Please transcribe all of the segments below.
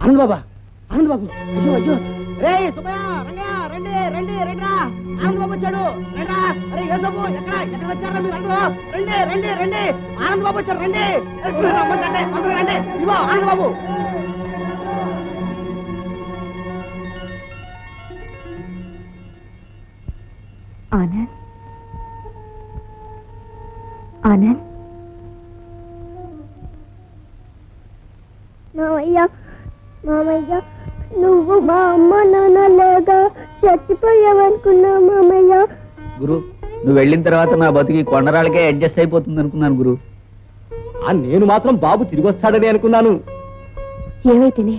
ఆనంద్ బాబా ఆనంద్ బాబు అయ్యో అయ్యో రే సుబ్బయ్య రంగయ్య రండి రండి. రండిరా ఆనంద్ బాబు వచ్చాడు. రండిరా అరే ఏ సబ్బు ఎక్కడ ఎక్కడ వచ్చారా మీరు అందరూ రండి. రండి రండి ఆనంద్ బాబు వచ్చారు రండి రమ్మంటే అందరూ రండి. ఇదిగో ఆనంద్ బాబు ఆనంద్? మామయ్య మామయ్య నువ్వు మా అమ్మ నాన్న లేగా చచ్చిపోయావనుకున్నా మామయ్య. గురు నువ్వు వెళ్ళిన తర్వాత నా బతికి కొండరాళ్ళకే అడ్జస్ట్ అయిపోతుంది అనుకున్నాను గురు. ఆ నేను మాత్రం బాబు తిరిగి వస్తాడని అనుకున్నాను. ఏమైతేనే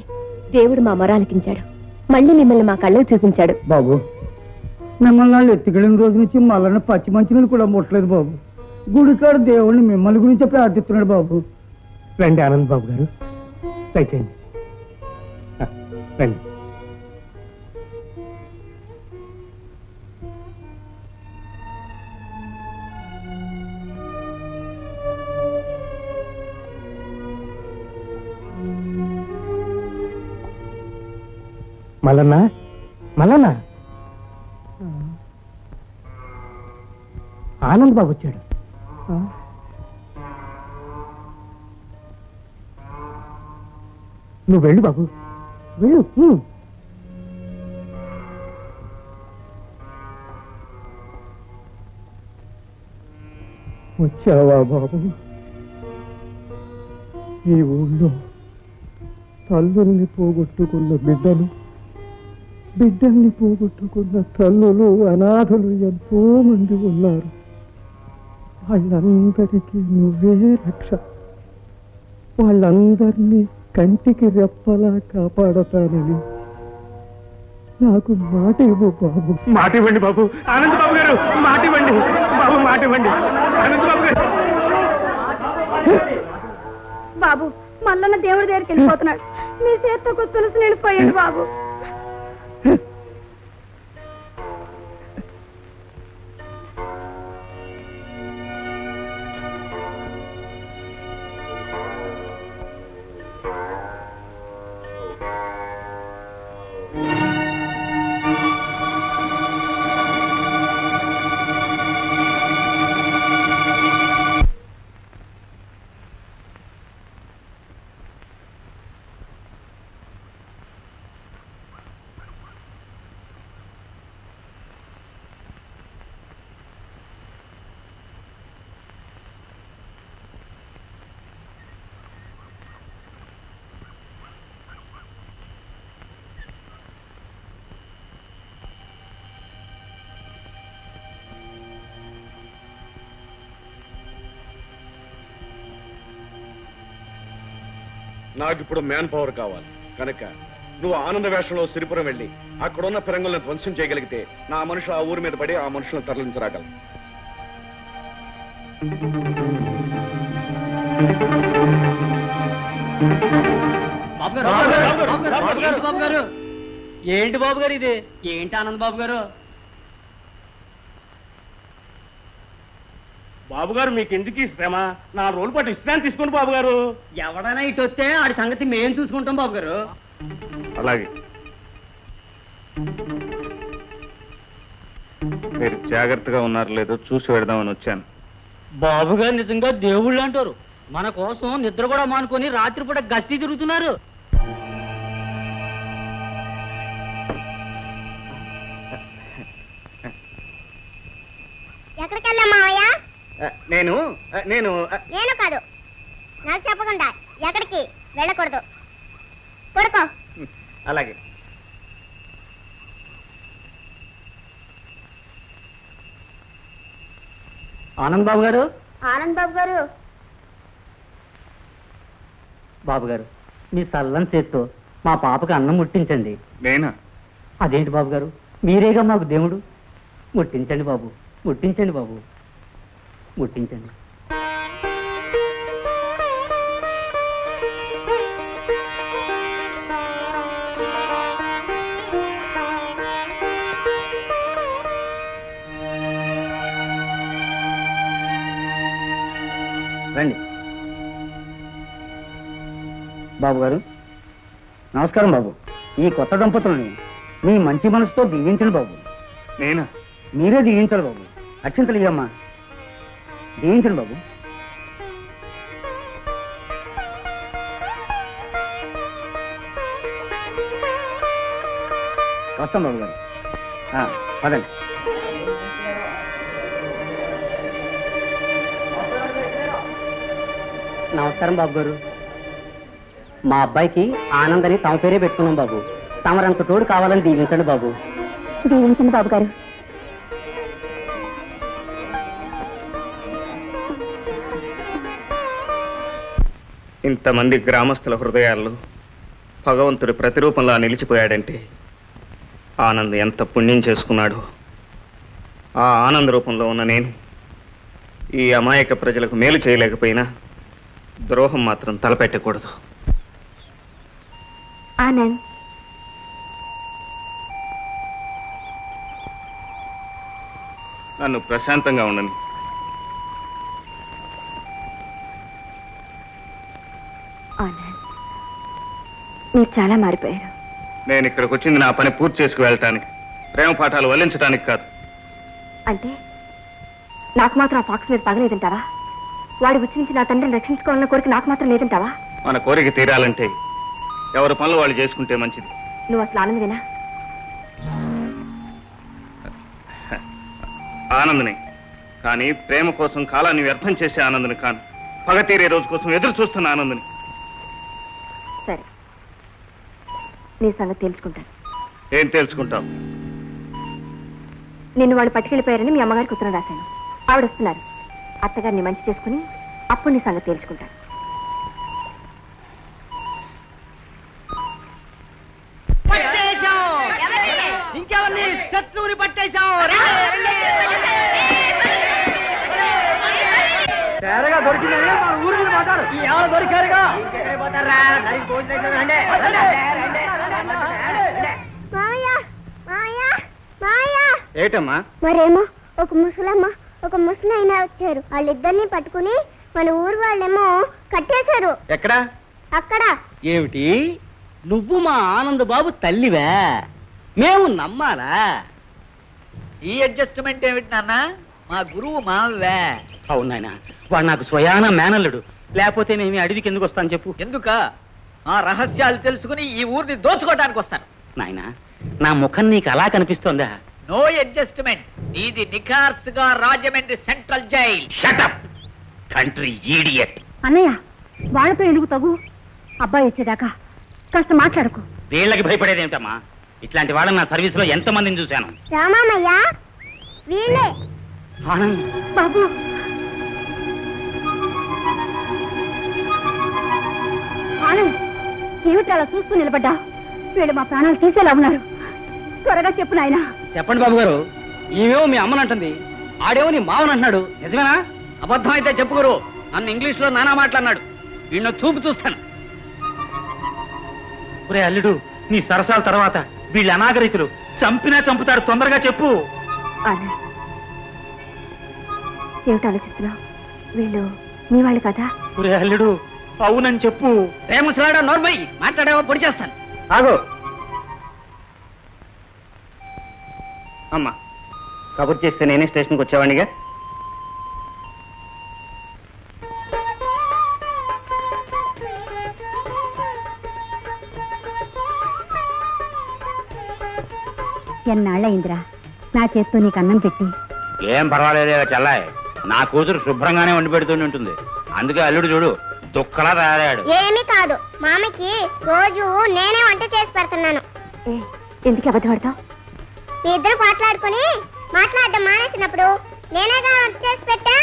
దేవుడు మా మొరాలకించాడు. మళ్ళీ మిమ్మల్ని మా కళ్ళకు చూపించాడు. బాబు మిమ్మల్ని వాళ్ళు ఎత్తుకెళ్ళిన రోజు నుంచి మళ్ళీ పచ్చి మంచినీళ్ళు కూడా ముట్టలేదు బాబు. గుడికాడ దేవుడిని మిమ్మల్ని గురించి ప్రార్థిస్తున్నాడు బాబు. రండి ఆనంద్ బాబు గారు. దయచేయండి రండి. మల్లన్న? మల్లన్న? ఆనంద్ బాబు వచ్చాడు. నువ్వు వెళ్ళు బాబు. వెళ్ళు. వచ్చావా బాబు? ఈ ఊళ్ళో తల్లుల్ని పోగొట్టుకున్న బిడ్డలు బిడ్డల్ని పోగొట్టుకున్న తల్లులు అనాథలు ఎంతో మంది ఉన్నారు. వాళ్ళందరికీ నువ్వే రక్ష. వాళ్ళందరినీ కంటికి రెప్పలా కాపాడతానని నాకు మాట ఇవ్వు బాబు. మాట ఇవ్వండి బాబు. ఆనంద్ బాబు గారు మాట ఇవ్వండి. బాబు మాట ఇవ్వండి. ఆనంద్ బాబు గారు. బాబు మల్లన్న దేవుడి దగ్గరికి వెళ్ళిపోతున్నాడు. మీ చేత్తో తులసి నిలిపోయాడు బాబు. నాకు ఇప్పుడు మ్యాన్ పవర్ కావాలి. కనుక నువ్వు ఆనంద వేషంలో సిరిపురం వెళ్ళి అక్కడున్న ఫిరంగులను ధ్వంసం చేయగలిగితే నా మనుషులు ఆ ఊరి మీద పడి ఆ మనుషులను తరలించరాగలరు ఏంటి బాబు గారు ఇది? ఏంటి ఆనంద్ బాబు గారు బాబు గారు మీకు ఎందుకు శ్రమ? నా రోజుల పాటు ఇష్టాన్ని తీసుకోండి బాబు గారు ఎవడైనా ఇటు వస్తే ఆడి సంగతి మేం చూసుకుంటాం బాబు గారు అలాగే. మీరు జాగ్రత్తగా ఉన్నారు లేదో చూసి పెడదామని వచ్చాను. బాబు గారు నిజంగా దేవుళ్ళు అంటారు. మన కోసం నిద్ర కూడా మానుకొని రాత్రిపూట గస్తీ తిరుగుతున్నారు. నేను నేను నేను కాదు. నాకు చెప్పకుండా ఎక్కడికి వెళ్ళకూడదు. పడుకో. అలాగే. ఆనంద్ బాబు గారు? ఆనంద్ బాబు గారు. బాబు గారు మీ సల్లం చేత్తో మా పాపకి అన్నం ముట్టించండి. నేనా? అదేంటి బాబు గారు? మీరేగా మాకు దేవుడు? ముట్టించండి బాబు ముట్టించండి బాబు. ముట్టించండి రండి. బాబు గారు నమస్కారం బాబు. ఈ కొత్త దంపతుల్ని మీ మంచి మనసుతో దీవించండి బాబు. నేను? మీరే దీవించాలి బాబు. అక్షంతలు ఇయ్యమ్మా దీవించండి బాబు? వస్తాం బాబు గారు. ఆ, పదండి. నమస్కారం బాబు గారు. మా అబ్బాయికి ఆనందని తమ పేరే పెట్టుకున్నాం బాబు. తమరంత తోడు కావాలని దీవించండి బాబు. దీవించండి బాబు గారు. ఇంతమంది గ్రామస్తుల హృదయాల్లో భగవంతుడి ప్రతిరూపంలా నిలిచిపోయాడంటే ఆనంద్ ఎంత పుణ్యం చేసుకున్నాడో. ఆ ఆనంద రూపంలో ఉన్న నేను ఈ అమాయక ప్రజలకు మేలు చేయలేకపోయినా ద్రోహం మాత్రం తలపెట్టకూడదు. ఆనంద్. నన్ను ప్రశాంతంగా ఉండని ఆనంద్ మీరు చాలా మారిపోయారు. నేను ఇక్కడికి వచ్చింది నా పని పూర్తి చేసుకు వెళ్ళటానికి. ప్రేమ పాఠాలు వల్లించడానికి కాదు. అంటే నాకు మాత్రం ఆ ఫాక్స్ మీద పగలేదంటావా వాడి గురించి నా తండ్రిని రక్షించుకోవాలన్న కోరిక నాకు మాత్రం లేదంటావా? మన కోరిక తీరాలంటే ఎవరి పనులు వాళ్ళు చేసుకుంటే మంచిది. నువ్వు అసలు ఆనందమేనా ఆనందని. కానీ ప్రేమ కోసం కాలాన్ని వ్యర్థం చేసే ఆనందని కాను. పగ తీరే రోజు కోసం ఎదురు చూస్తున్న ఆనందని. సరే. నీ సంగతి తెలుసుకుంటాను. ఏం తెలుసుకుంటావు? నిన్ను వాళ్ళు పట్టుకెళ్ళిపోయారని మీ అమ్మగారికి ఉత్తరం రాశాను. ఆవిడ వస్తున్నారు అత్తగారిని మంచి చేసుకుని అప్పుడు నీ సంగతి తెలుసుకుంటాను. ఇంకెవరిని? శత్రువుని పట్టేశాం తేరగా దొరికిందని మన ఊరి మీద పోతారు ఎవరు దొరికారుగా? పోతారా? దానికి భోజనం మాయా మాయా మాయా ఏటమ్మా? మరేమో ఒక ముసలమ్మ ఒక ముసలైన వచ్చారు. వాళ్ళిద్దరిని పట్టుకుని మన ఊరు వాళ్ళేమో కట్టేశారు. ఎక్కడా? అక్కడ. ఏమిటి? నువ్వు మా ఆనంద్ బాబు తల్లివే? మేము నమ్మాలా? ఈ అడ్జస్ట్మెంట్ ఏమిటి నాన్న? మా గురువు మావే అవును నాయన వాడు నాకు స్వయాన మేనల్లుడు. లేకపోతే మేము అడవికి ఎందుకు వస్తాను చెప్పు. ఎందుక? ఆ రహస్యాలు తెలుసుకుని ఈ ఊరిని దోచుకోవడానికి వస్తాను. నాయన నా ముఖం నీకు అలా కనిపిస్తోందా? నో అడ్జస్ట్మెంట్ నీది నిఖార్సుగా Rajahmundry central jail. Shut up country idiot. అన్నయ్య వాళ్ళతో ఎందుకు తగు? అబ్బాయి వచ్చేదాకా కాస్త మాట్లాడకు. వీళ్ళకి భయపడేదేమిటమ్మా? ఇట్లాంటి వాళ్ళని నా సర్వీస్లో ఎంత మందిని చూశాను? రామామయ్య వీళ్ళే. ఆనంద్. బాబు. ఆనంద్ ఏమిటి అలా చూస్తూ నిలబడ్డా. వీళ్ళు మా ప్రాణాలు తీసేలా ఉన్నారు. త్వరగా చెప్పు నాయనా. చెప్పండి బాబు గారు ఈమెమో మీ అమ్మనంటుంది. ఆడేమో నీ మావనంటున్నాడు. నిజమేనా? అబద్ధం అయితే చెప్పుకోరు నన్ను ఇంగ్లీష్లో నానా మాట్లాడినాడు. వీళ్ళ చూపు చూస్తాను. ఒరే అల్లుడు నీ సరసాల తర్వాత వీళ్ళు అనాగరికులు. చంపినా చంపుతారు. తొందరగా చెప్పు. ఏమిటి ఆలోచిస్తున్నావు? వీళ్ళు మీ వాళ్ళు కదా? ఒరే అల్లుడు అవునని చెప్పు. ప్రేమసలాడా నోర్మయ్యి మాట్లాడేవో? పొడి చేస్తాను. ఆగో. అమ్మా కబుర్ చేస్తే నేనే స్టేషన్కి వచ్చేవాడిగా ఎన్నాళ్ళయిందిరా? నా చేత్తో నీకు అన్నం పెట్టి. ఏం పర్వాలేదు చెల్లాయ్. నా కూతురు శుభ్రంగానే వండి పెడుతూనే ఉంటుంది. అందుకే అల్లుడు చూడు తయారయ్యాడు. ఏమీ కాదు. మామకి రోజు నేనే వంట చేసి పెడుతున్నాను. ఎందుకు అబద్ధపడతావు మీ ఇద్దరు మాట్లాడుకుని మాట్లాడడం మానేసినప్పుడు నేనేగా వంట చేసి పెట్టా?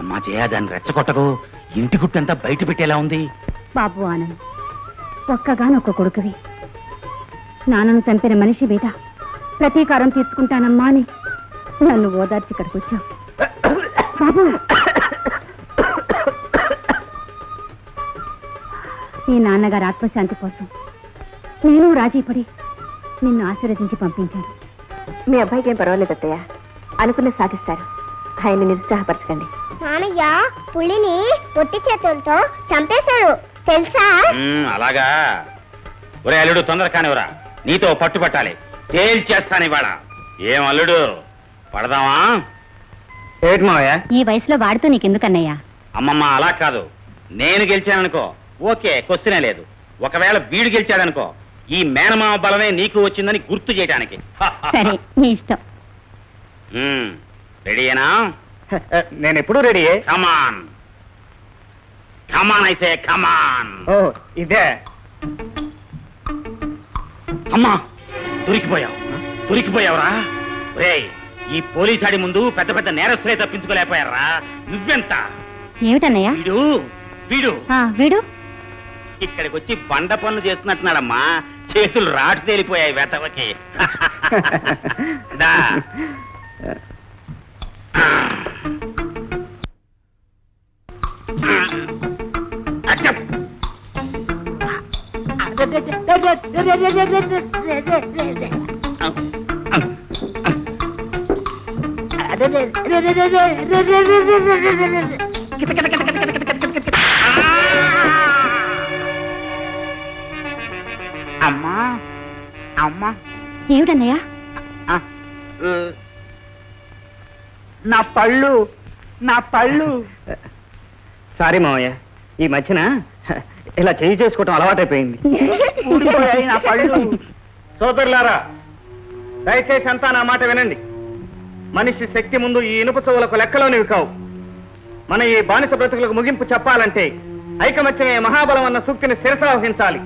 అమ్మా చేయ దాన్ని రెచ్చగొట్టకు. ఇంటి గుట్టంతా బయట పెట్టేలా ఉంది. బాబు ఆనంద్ ఒక్కగానొక్క కొడుకువి. నాన్నను చంపిన మనిషి మీద ప్రతీకారం తీర్చుకుంటానమ్మా అని నన్ను ఓదార్చి ఇక్కడికి వచ్చావు బాబు మీ నాన్నగారు ఆత్మశాంతి కోసం. నేను రాజీపడి నిన్ను ఆశీర్వదించి పంపించాను. మీ అబ్బాయికి ఏం పర్వాలేదు అత్తయ్య. అనుకున్న సాధిస్తారు. ఆయన నిరుత్సాహపరచకండి. మామయ్య పులిని పొట్టి చేతులతో చంపేశాడు తెలుసా? అలాగా. ఒరే అల్లుడు తొందర కానివరా నీతో పట్టు పట్టాలి. తేల్చేస్తాను ఇవాళ. ఏం అల్లుడు? పడదామా? ఏటి మావయ్య ఈ వయసులో వాడితో నీకెందుకన్నయ్యా? అమ్మమ్మ అలా కాదు. నేను గెలిచాననుకో. ఓకే క్వశ్చనే లేదు. ఒకవేళ వీడు గెలిచాడనుకో ఈ మేనమామ బలమే నీకు వచ్చిందని గుర్తు చేయడానికి సరే నీ ఇష్టం. మ్మ్, రెడీయేనా? నేను ఎప్పుడు ready come on come on అయితే కమాన్ ఓ ఇదే. అమ్మా దొరికిపోయావు. దొరికిపోయావురా? రేయ్ ఈ పోలీసాడి ముందు పెద్ద పెద్ద నేరస్తులే తప్పించుకోలేకపోయారా? నువ్వెంత? ఏమిటన్నయ్యా? వీడు వీడు. ఆ, వీడు? ఇక్కడికి వచ్చి బండ పనులు చేస్తున్నట్టున్నాడమ్మా. చేతులు రాటు తేలిపోయాయి వెతవకి. దా. అమ్మా అమ్మా. ఏమిటన్నయ్యా? నా పళ్ళు నా పళ్ళు. సారీ మావయ్య ఈ మధ్యన ఇలా చేయి చేసుకోవటం అలవాటైపోయింది. ఊడిపోయాయి నా పళ్ళు. సోదరులారా దయచేసి అంతా నా మాట వినండి. మనిషి శక్తి ముందు ఈ ఇనుప చెవులకు లెక్కలోనివి కావు. మన ఈ బానిస బ్రతుకులకు ముగింపు చెప్పాలంటే ఐకమత్యమే మహాబలం అన్న సూక్తిని శిరసావహించాలి.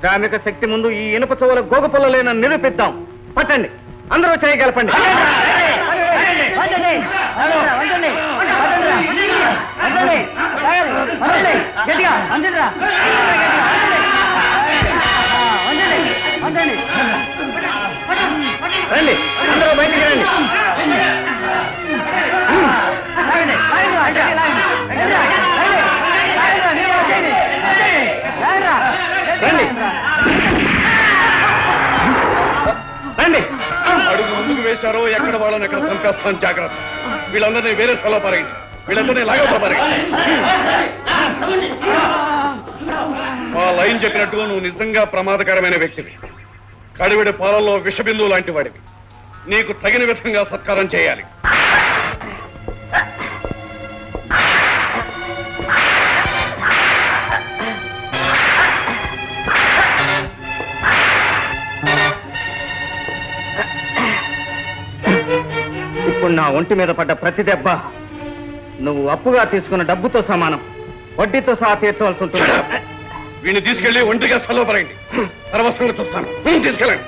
శ్రామిక శక్తి ముందు ఈ ఇనుప చెవుల గోగపుల్లలేనని నిరూపిద్దాం. పట్టండి. అందరూ చేయగలపండి రండి. అందరూ బయటికి రండి. ఎవరో ఎక్కడ వాళ్ళని ఎక్కడ చంపేస్తాను జాగ్రత్త. వీళ్ళందరినీ వేరే స్థలం పరండి వీళ్ళందరినీ లాగవుతా పరండి మా లైన్ చెప్పినట్టుగా నువ్వు నిజంగా ప్రమాదకరమైన వ్యక్తివి. కడివిడి పాలల్లో విషబిందువు లాంటి వాడివి. నీకు తగిన విధంగా సత్కారం చేయాలి. ఒంటి మీద పడ్డ ప్రతి దెబ్బ నువ్వు అప్పుగా తీసుకున్న డబ్బుతో సమానం. వడ్డీతో సహా తీర్చవలసి ఉంటుంది. వీడిని తీసుకెళ్ళి ఒంటిగా స్థలం పరండి తర్వాత చూస్తాను తీసుకెళ్ళండి.